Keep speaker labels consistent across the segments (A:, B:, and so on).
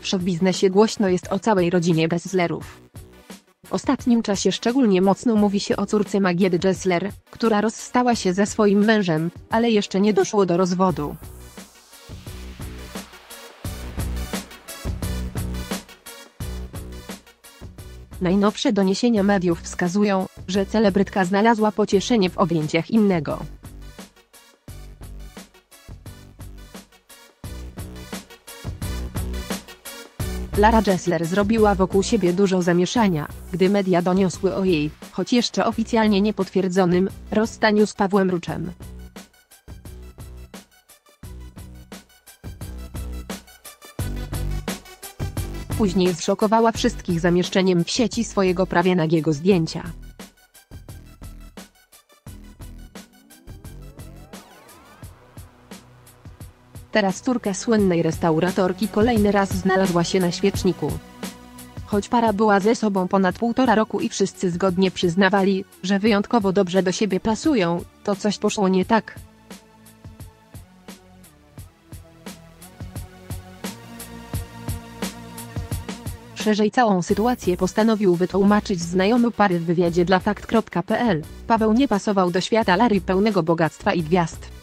A: W showbiznesie głośno jest o całej rodzinie Gesslerów. W ostatnim czasie szczególnie mocno mówi się o córce Magiedy Gessler, która rozstała się ze swoim mężem, ale jeszcze nie doszło do rozwodu. Najnowsze doniesienia mediów wskazują, że celebrytka znalazła pocieszenie w objęciach innego. Lara Gessler zrobiła wokół siebie dużo zamieszania, gdy media doniosły o jej, choć jeszcze oficjalnie niepotwierdzonym, rozstaniu z Pawłem Ruczem. Później zszokowała wszystkich zamieszczeniem w sieci swojego prawie nagiego zdjęcia. Teraz córka słynnej restauratorki kolejny raz znalazła się na świeczniku. Choć para była ze sobą ponad półtora roku i wszyscy zgodnie przyznawali, że wyjątkowo dobrze do siebie pasują, to coś poszło nie tak. Szerzej całą sytuację postanowił wytłumaczyć znajomy pary w wywiadzie dla fakt.pl. Paweł nie pasował do świata Lary pełnego bogactwa i gwiazd.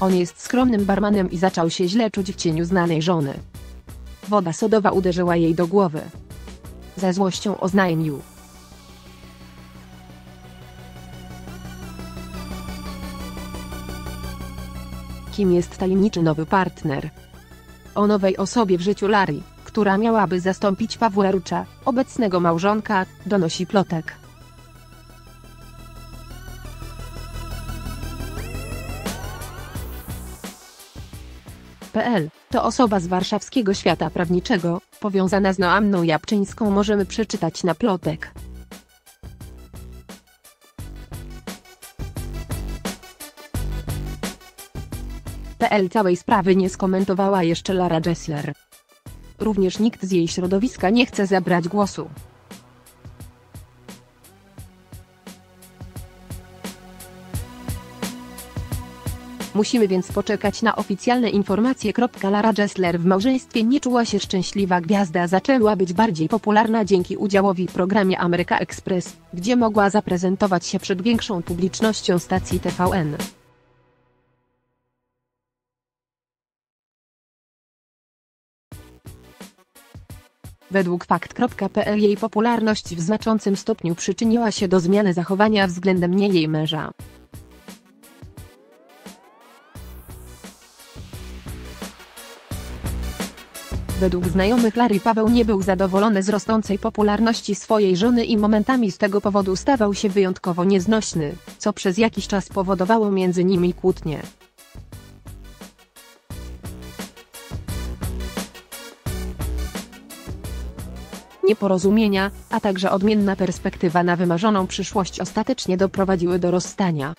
A: On jest skromnym barmanem i zaczął się źle czuć w cieniu znanej żony. Woda sodowa uderzyła jej do głowy. Ze złością oznajmił. Kim jest tajemniczy nowy partner? O nowej osobie w życiu Lary, która miałaby zastąpić Pawła Rucza, obecnego małżonka, donosi plotek. To osoba z warszawskiego świata prawniczego, powiązana z Noamną Jabczyńską możemy przeczytać na plotek. PL całej sprawy nie skomentowała jeszcze Lara Gessler. Również nikt z jej środowiska nie chce zabrać głosu. Musimy więc poczekać na oficjalne informacje. Lara Gessler w małżeństwie nie czuła się szczęśliwa. Gwiazda zaczęła być bardziej popularna dzięki udziałowi w programie Ameryka Express, gdzie mogła zaprezentować się przed większą publicznością stacji TVN. Według fakt.pl jej popularność w znaczącym stopniu przyczyniła się do zmiany zachowania względem niej jej męża. Według znajomych Lary Paweł nie był zadowolony z rosnącej popularności swojej żony i momentami z tego powodu stawał się wyjątkowo nieznośny, co przez jakiś czas powodowało między nimi kłótnie. Nieporozumienia, a także odmienna perspektywa na wymarzoną przyszłość ostatecznie doprowadziły do rozstania.